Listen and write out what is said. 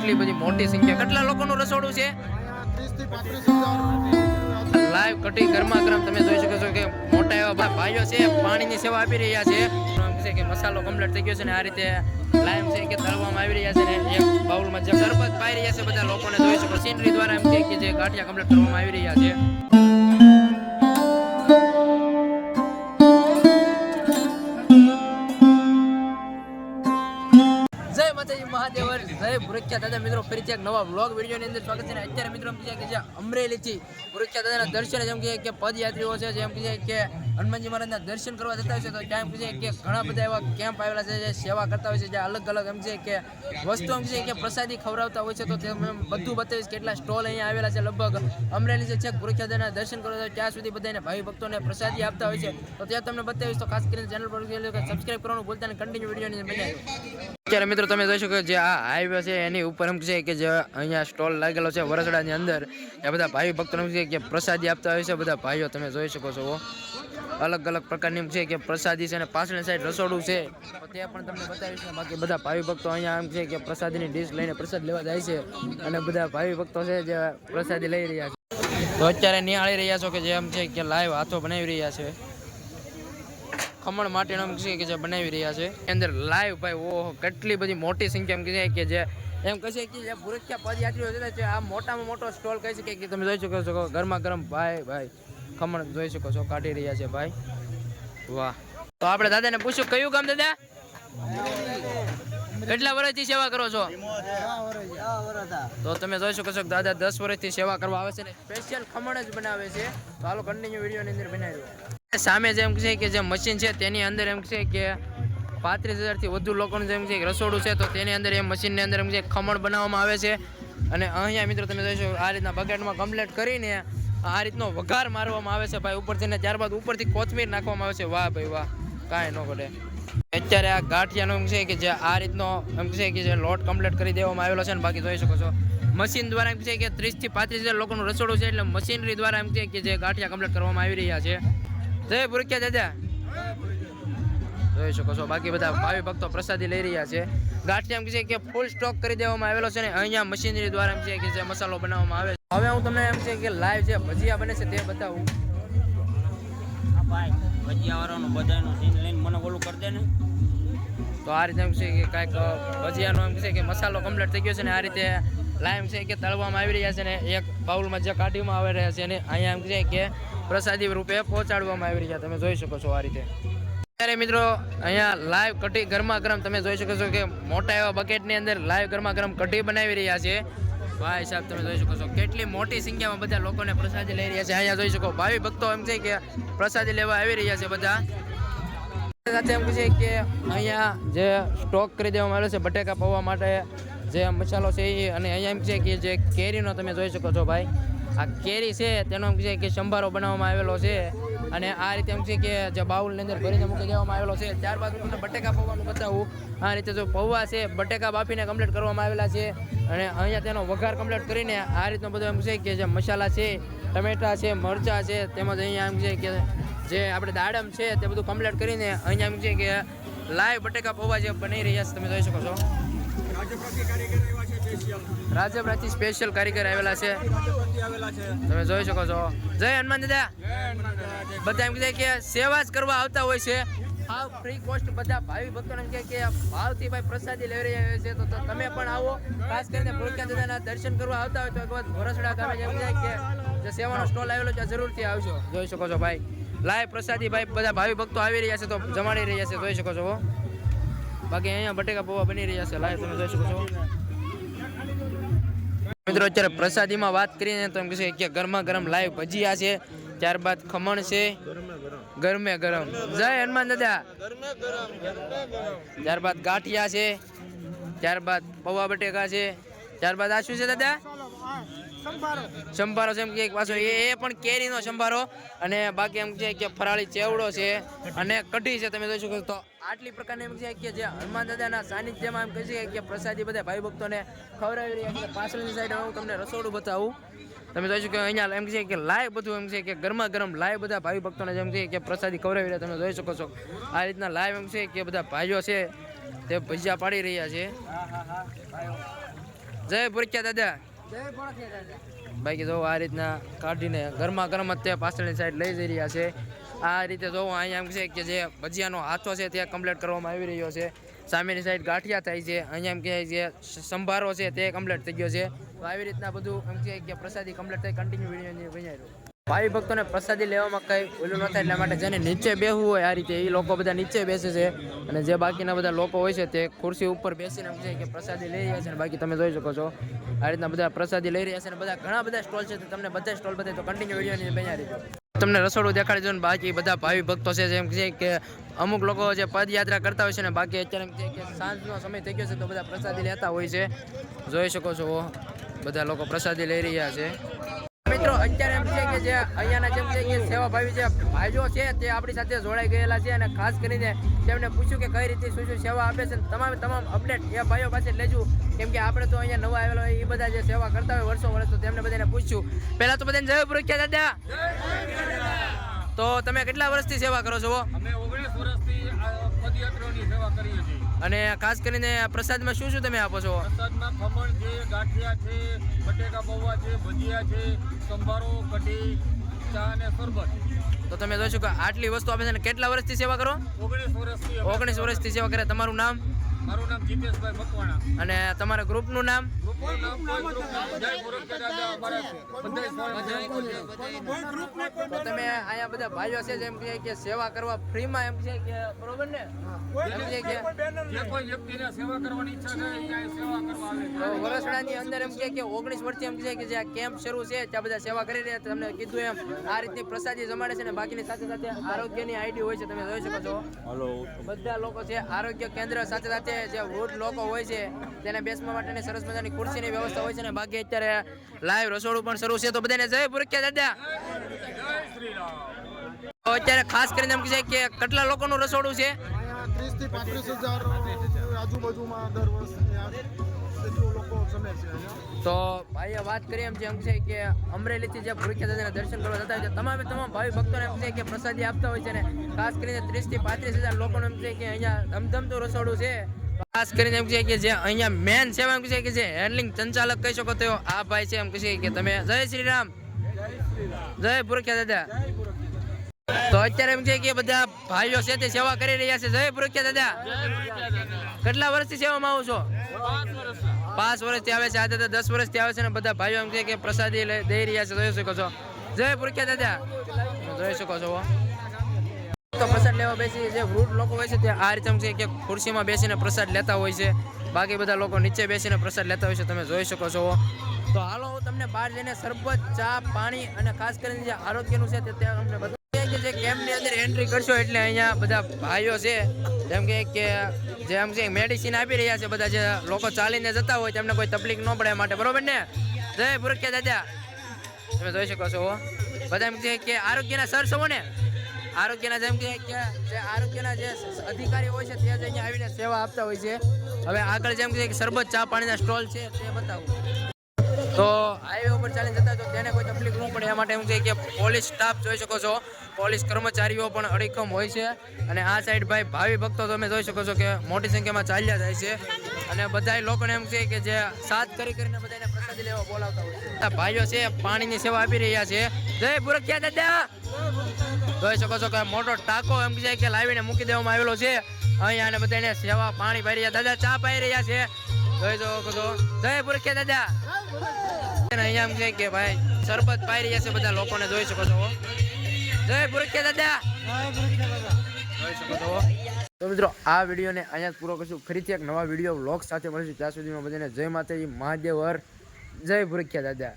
કેટલી બધી મોટી સંખ્યા. કેટલા લોકોનું રસોડું છે? લાઈવ કટી ગરમા ગરમ તમે જોઈ શકો છો કે મોટા એવા બા- ભાઈઓ છે, પાણીની સેવા આપી રહ્યા છે. છે કે મસાલો કમ્પ્લીટ થઈ ગયો છે ને આ રીતે લાઈમ છે કે તળવામાં આવી રહ્યા છે ને એક બાઉલમાં જે શરબત પાઈ રહ્યા છે બધા લોકોને જોઈ શકો સીનરી દ્વારા એમ કે જે ગાંઠિયા કમ્પ્લીટ કરવામાં આવી રહ્યા છે. મિત્રો ફરીથી એક નવા વ્લોગ વિડીયોની અંદર. સ્વાગત અત્યારે મિત્રો એમ કે જે દર્શન જેમ કહે કે પદયાત્રીઓ છે, જેમ કે હનુમાનજી મહારાજના દર્શન કરવા જતા હોય છે, તો ત્યાં એમ કહે કે ઘણા બધા એવા કેમ્પ આવેલા છે, જે સેવા કરતા હોય છે, જે અલગ અલગ એમ છે કે વસ્તુ એમ છે કે પ્રસાદી ખવડાવતા હોય છે, તો બધું બતાવીશ કેટલા સ્ટોલ અહીંયા આવેલા છે, લગભગ અમરેલી જે છે દાદાના દર્શન કરવા ત્યાં સુધી બધાને ભાઈ ભક્તોને પ્રસાદી આપતા હોય છે. તો ત્યાં તમને બતાવીશ, તો ખાસ કરીને ચેનલ પર સબસ્ક્રાઈબ કરવાનું ભૂલતા નહીં કન્ટિન્યુ વિડીયોની બનાવી અત્યારે મિત્રો તમે જોઈ શકો જે આ હાઈવે છે, એની ઉપર એમ છે કે જે અહીંયા સ્ટોલ લાગેલો છે વરસડાની અંદર. એ બધા ભાઈ ભક્તો એમ છે કે પ્રસાદી આપતા હોય છે, બધા ભાઈઓ તમે જોઈ શકો છો. અલગ અલગ પ્રકારની છે કે પ્રસાદી છે અને પાછળની સાઈડ રસોડું છે. તે પણ તમને બતાવીશ ને બાકી બધા ભાઈ ભક્તો અહીંયા એમ છે કે પ્રસાદીની ડીશ લઈને પ્રસાદ લેવા જાય છે અને બધા ભાવિ ભક્તો છે જે પ્રસાદી લઈ રહ્યા છે. તો અત્યારે નિહાળી રહ્યા છો કે જે એમ છે કે લાઈવ હાથો બનાવી રહ્યા છે. ખમણ માટેનો છે કે જે બનાવી રહ્યા છે. અંદર લાઈવ ભાઈ, ઓહો, કેટલી બધી મોટી સંખ્યા એમ કે જે, એમ કહે કે જે ભુરખ્યા પદયાત્રીઓ છે આ મોટામાં મોટો સ્ટોલ કહી શકે કે તમે જોઈ શકો છો, ગરમા ગરમ ભાઈ ભાઈ, ખમણ જોઈ શકો છો, કાઢી રહ્યા છે ભાઈ. વાહ. તો આપણે દાદાને પૂછ્યું, કયું કામ દાદા? કેટલા વર્ષથી સેવા કરો છો? તો તમે જોઈ શકો છો દાદા દસ વર્ષથી સેવા કરવા આવે છે ને સ્પેશિયલ ખમણ જ બનાવે છે. તો હાલો કન્ટિન્યુ વિડીયોની અંદર બનાવ્યું સામે જેમ છે કે જે મશીન છે તેની અંદર એમ છે કે પાંત્રીસ હજારથી વધુ લોકોનું જેમ છે રસોડું છે, તો તેની અંદર એ મશીનની અંદર એમ છે ખમણ બનાવવામાં આવે છે. અને અહીંયા મિત્રો તમે જોઈશો આ રીતના બકેટમાં કમ્પ્લેટ કરીને આ રીતનો વઘાર મારવામાં આવે છે ભાઈ, ઉપરથી ને ત્યારબાદ ઉપરથી કોથમીર નાખવામાં આવે છે. વાહ ભાઈ વાહ, કાંઈ ન ઘટે અત્યારે આ ગાંઠિયાનો એમ છે કે જે આ રીતનો એમ છે કે જે લોટ કમ્પ્લીટ કરી દેવામાં આવેલો છે ને, બાકી જોઈ શકો છો. મશીન દ્વારા એમ છે કે ત્રીસથી પાંત્રીસ હજાર લોકોનું રસોડું છે, એટલે મશીનરી દ્વારા એમ છે કે જે ગાંઠિયા કમ્પ્લીટ કરવામાં આવી રહ્યા છે. જય ભૂરખ્યા દાદા. જોઈ શકો છો બાકી બધા ભાવિ ભક્તો પ્રસાદી લઈ રહ્યા છે. ગાંઠિયા એમ છે કે ફૂલ સ્ટોક કરી દેવામાં આવેલો છે ને અહીંયા મશીનરી દ્વારા એમ છે કે જે મસાલો બનાવવામાં આવે છે. હવે હું તમને એમ છે કે લાઈવ જે ભજીયા બને છે તે બતાવું. ભાઈ બધાનું સીન લઈને મને ઓલું કરી દે ને તો આ રીતે એમ છે કે કાંઈક ભજીયાનો એમ છે કે મસાલો કમ્પ્લીટ થઈ ગયો છે ને આ રીતે લાઈમ છે કે તળવામાં આવી રહ્યા છે ને એક બાઉલમાં જે કાઢીમાં આવી રહ્યા છે ને અહીંયા એમ છે કે પ્રસાદી રૂપે પહોંચાડવામાં આવી રહ્યા. તમે જોઈ શકો છો આ રીતે. અત્યારે મિત્રો, અહીંયા લાઈવ કઢી ગરમા ગરમ તમે જોઈ શકો છો કે મોટા એવા બકેટની અંદર લાઈવ ગરમા ગરમ કઢી બનાવી રહ્યા છે. ભાઈ સાહેબ, તમે જોઈ શકો છો કેટલી મોટી સંખ્યામાં બધા લોકોને પ્રસાદી લઈ રહ્યા છે. અહીંયા જોઈ શકો, ભાવિ ભક્તો એમ છે કે પ્રસાદી લેવા આવી રહ્યા છે બધા. સાથે એમ છે કે અહીંયા જે સ્ટોક કરી દેવામાં આવેલો છે બટેકા પૌવા માટે જે મસાલો છે એ અને અહીંયા એમ છે કે જે કેરીનો તમે જોઈ શકો છો ભાઈ. આ કેરી છે, તેનો એમ છે કે સંભારો બનાવવામાં આવેલો છે અને આ રીતે એમ છે કે જે બાઉલની અંદર ભરીને મૂકી દેવામાં આવેલો છે. ત્યારબાદ હું તમને બટેકા પૌવાનું બતાવું. આ રીતે જો પૌવા છે, બટેકા બાફીને કમ્પ્લીટ કરવામાં આવેલા છે અને અહીંયા તેનો વઘાર કમ્પ્લીટ કરીને આ રીતનો બધો એમ છે કે જે મસાલા છે, ટમેટા છે, મરચાં છે, તેમજ અહીંયા એમ છે કે જે આપણે દાડમ છે તે બધું કમ્પ્લીટ કરીને અહીંયા એમ છે કે લાઈવ બટેકા પૌવા જે બની રહ્યા છે, તમે જોઈ શકો છો રાજપરાથી સ્પેશિયલ કારીગર આવેલા છે. તમે જોઈ શકો છો. જય હનુમાન દાદા. બધા એમ કહે કે સેવા જ કરવા આવતા હોય છે. ભાવ ફ્રી કોસ્ટ બધા ભાવિ ભક્તોને કહે કે ભાવથી ભાઈ પ્રસાદી લઈ રહ્યા છે. તો તમે પણ આવો. ખાસ કરીને ભૂલક્યા દાદાના દર્શન કરવા આવતા હોય તો એક વખત ભોરસડા ગામે એમ છે કે જે સેવાનો સ્ટોલ આવેલો છે, જરૂરથી આવજો. જોઈ શકો છો ભાઈ. લાઈવ પ્રસાદી ભાઈ બધા ભાવિ ભક્તો આવી રહ્યા છે તો જમાડી રહ્યા છે. જોઈ શકો છો બાકી અહીંયા બટેકા પૌવા બની રહ્યા છે. લાઈવ તમે જોઈ શકો છો. મિત્રો, અત્યારે પ્રસાદીમાં વાત કરીને તો એમ કહેશે કે ગરમા ગરમ લાઈવ ભજીયા છે. ત્યારબાદ ખમણ છે. ગરમે ગરમ. જય હનુમાન દાદા. ત્યારબાદ ગાંઠિયા છે. ત્યારબાદ પૌવા બટેકા છે. ત્યારબાદ આ શું છે દાદા? સંભારો. છે એમ કે પાછો એ પણ કેરીનો સંભારો અને બાકી એમ છે કે ફરાળી ચેવડો છે અને કઢી છે, તમે જોઈ શકો તો આટલી પ્રકારની એમ છે કે જે હનુમાન દાદાના સાનિધ્યમાં એમ કહી છે કે પ્રસાદી બધા ભાઈ ભક્તોને ખવડાવી રહ્યા છે. પાછળની સાઈડ હું તમને રસોડું બતાવું. તમે જોઈ શકો અહીંયા એમ છે કે લાઈવ બધું એમ છે કે ગરમા ગરમ લાઈવ બધા ભાઈ ભક્તોને જેમ છે કે પ્રસાદી ખવડાવી રહ્યા, તમે જોઈ શકો છો. આ રીતના લાઈવ એમ છે કે બધા ભાઈઓ છે, તે ભજીયા પાડી રહ્યા છે. જય ભૂરખ્યા દાદા. બાકી જો આ રીતના કાઢીને ગરમા ગરમ જ તે પાછળની સાઈડ લઈ જઈ રહ્યા છે. આ રીતે જોવો અહીંયા એમ છે કે જે ભજીયાનો હાથો છે તે કમ્પ્લીટ કરવામાં આવી રહ્યો છે. સામેની સાઈડ ગાંઠિયા થાય છે. અહીંયા એમ કે જે સંભારો છે તે કમ્પ્લીટ થઈ ગયો છે. તો આવી રીતના બધું એમ છે કે પ્રસાદી કમ્પ્લીટ થઈ કન્ટિન્યુ વીડિયો બનાવ્યો ભાઈ ભક્તોને પ્રસાદી લેવામાં કંઈ ઓલું ન થાય એટલા માટે જેને નીચે બેહવું હોય આ રીતે, એ લોકો બધા નીચે બેસે છે. અને જે બાકીના બધા લોકો હોય છે તે ખુરશી ઉપર બેસીને છે કે પ્રસાદી લઈ રહ્યા છે અને બાકી તમે જોઈ શકો છો, આ રીતના બધા પ્રસાદી લઈ રહ્યા છે અને બધા ઘણા બધા સ્ટોલ છે તમને બધા સ્ટોલ બધા તો કન્ટિન્યુ વિડીયોની બન્યા રીતે તમને રસોડું દેખાડી દઉં બાકી બધા ભાવિ ભક્તો છે જેમ છે કે અમુક લોકો જે પદયાત્રા કરતા હોય છે ને બાકી અત્યારે કે સાંજનો સમય થઈ ગયો છે તો બધા પ્રસાદી લેતા હોય છે. જોઈ શકો છો, બધા લોકો પ્રસાદી લઈ રહ્યા છે. મિત્રો, અત્યારે કે જે અહીંયાના જેમ છે કે સેવાભાવી જે ભાઈઓ છે તે આપણી સાથે જોડાઈ ગયેલા છે અને ખાસ કરીને તેમને પૂછ્યું કે કઈ રીતે શું શું સેવા આપે છે. તમામ તમામ અપડેટ એ ભાઈઓ પાસે લેજો. કેમ કે આપણે તો અહીંયા નવા આવેલા હોય એ બધા જે સેવા કરતા હોય વર્ષો વર્ષ તો તેમને બધાને પૂછ્યું. પહેલા તો બધાને જય પુરખ્યા દાદા. તો તમે કેટલા વર્ષથી સેવા કરો છો? અમે આ પદયાત્રાની સેવા કરીએ છીએ. અને ખાસ કરીને પ્રસાદમાં શું શું તમે આપો છો? પ્રસાદમાં ખમણ છે ગાંઠિયા છે બટેકા પૌવા છે ભજીયા છે સંભારો કઢી ચા અને શરબત. તો તમે જોશો કે આટલી વસ્તુ આપે છે કેટલા વર્ષથી સેવા કરો? ઓગણીસ વર્ષથી ઓગણીસ વર્ષથી સેવા કરે તમારું નામ? મારું નામ જીતેશભાઈ મકવાણા. અને તમારા ગ્રુપનું નામ. તો તમે અહીંયા બધા ભાઈઓ છે જેમ કે સેવા કરવા ફ્રીમાં એમ છે કે બરોબર ને? એમ છે કે જે કોઈ વ્યક્તિને સેવા કરવાની ઈચ્છા છે અહીંયા સેવા કરવા આવે વરસડાની અંદર એમ કે કે ઓગણીસ વર્ષથી એમ છે કે જે આ કેમ્પ શરૂ છે ત્યાં બધા સેવા કરી રહ્યા તમને કીધું એમ આ રીતની પ્રસાદી જમાડે છે ને બાકીની સાથે સાથે આરોગ્યની આઈડી હોય છે તમે જોઈ શકો છો. બધા લોકો છે આરોગ્ય કેન્દ્ર સાથે સાથે જે વૃદ્ધ લોકો હોય છે તેને બેસવા માટેની સરસ મજાની ખુરશીની વ્યવસ્થા હોય છે ને બાકી અત્યારે લાઈવ રસોડું પણ શરૂ છે. તો બધાને જય પુરખ્યા દાદા. જય શ્રી રામ. તો અત્યારે ખાસ કરીને એમ છે કે કેટલા લોકોનું રસોડું છે? ત્રીસથી પાંત્રીસ હજાર આજુબાજુમાં દર વર્ષે લોકો જમે છે તો ભાઈએ વાત કરી એમ છે એમ છે કે અમરેલીથી જે ભૂરખ્યા દાદાના દર્શન કરવા જતા હોય છે તમામે તમામ ભાવિ ભક્તોને એમ છે કે પ્રસાદી આપતા હોય છે ને ખાસ કરીને ત્રીસથી પાંત્રીસ હજાર લોકોને એમ છે કે અહીંયા ધમધમતું રસોડું છે. ખાસ કરીને એમ છે કે જે અહીંયા મેન સેવા એમ છે કે જે હેન્ડલિંગ સંચાલક કહી શકો તો આ ભાઈ છે એમ છે કે તમે. જય શ્રી રામ. જય ભૂરખ્યા દાદા. તો અત્યારે એમ છે કે બધા ભાઈઓ છે તે સેવા કરી રહ્યા છે. જય ભૂરખ્યા દાદા. કેટલા વર્ષથી સેવામાં આવો છો? પાંચ વર્ષથી આવે છે. આજે તો દસ વર્ષથી આવે છે ને બધા ભાઈઓ એમ છે કે પ્રસાદી દઈ રહ્યા છે. જોઈ શકો છો. જય પુરખ્યા દાદા. જોઈ શકો છો. તો પ્રસાદ લેવા બેસી જે વૃદ્ધ લોકો હોય છે તે આ રીતે છે કે ખુરશીમાં બેસીને પ્રસાદ લેતા હોય છે. બાકી બધા લોકો નીચે બેસીને પ્રસાદ લેતા હોય છે. તમે જોઈ શકો છો. તો હાલો, હું તમને બહાર જઈને શરબત ચા, પાણી અને ખાસ કરીને જે આરોગ્યનું છે તે અમને અમને કે જે કેમ્પની અંદર એન્ટ્રી કરશો એટલે અહીંયા બધા ભાઈઓ છે, જેમ કે કે જે એમ કે મેડિસિન આપી રહ્યા છે, બધા જે લોકો ચાલીને જતા હોય તેમને કોઈ તકલીફ ન પડે માટે. બરોબર ને? જય પુરખ્યા દાદા. તમે જોઈ શકો છો બધા એમ છે કે આરોગ્યના સર છો ને? આરોગ્યના જેમ કે કે જે આરોગ્યના જે અધિકારી હોય છે તે જ અહીંયા આવીને સેવા આપતા હોય છે. હવે આગળ જેમ કે સરબત ચા પાણીના સ્ટોલ છે, તે બતાવું. તો હાઈવે ઉપર ચાલીને જતા તો તેને કોઈ તકલીફ ન પડે. એ માટે એમ કહે કે પોલીસ સ્ટાફ જોઈ શકો છો. પોલીસ કર્મચારીઓ પણ અડીખમ હોય છે. અને આ સાઈડ ભાઈ ભાવિ ભક્તો તમે જોઈ શકો છો કે મોટી સંખ્યામાં ચાલ્યા જાય છે. અને બધાય લોકોને એમ છે કે જે સાથ કરી કરીને બધાને પ્રસાદી લેવા બોલાવતા હોય ભાઈઓ છે, પાણીની સેવા આપી રહ્યા છે. જય ભૂરખ્યા દાદા! જોઈ શકો છો કે મોટો ટાંકો એમ છે કે લાવીને મૂકી દેવામાં આવેલો છે. અહીંયા અને બધાને સેવા પાણી પાઈ રહ્યા દાદા, ચા પાઈ રહ્યા છે. જોઈ જવો છો જય ભૂરખ્યા દાદા? અહીંયા એમ છે કે ભાઈ, શરબત પાઈ રહ્યા છે બધા લોકોને, જોઈ શકો છો. જય ભૂરખ્યા દાદા? જોઈ મિત્રો, આ વિડીયોને અહીંયા પૂરો કરશું. ફરીથી એક નવા વીડિયો, વ્લોગ સાથે મળીશું. ત્યાં સુધીમાં બધાને જય માતાજી મહાદેવ હર જય ભૂરખ્યા દાદા.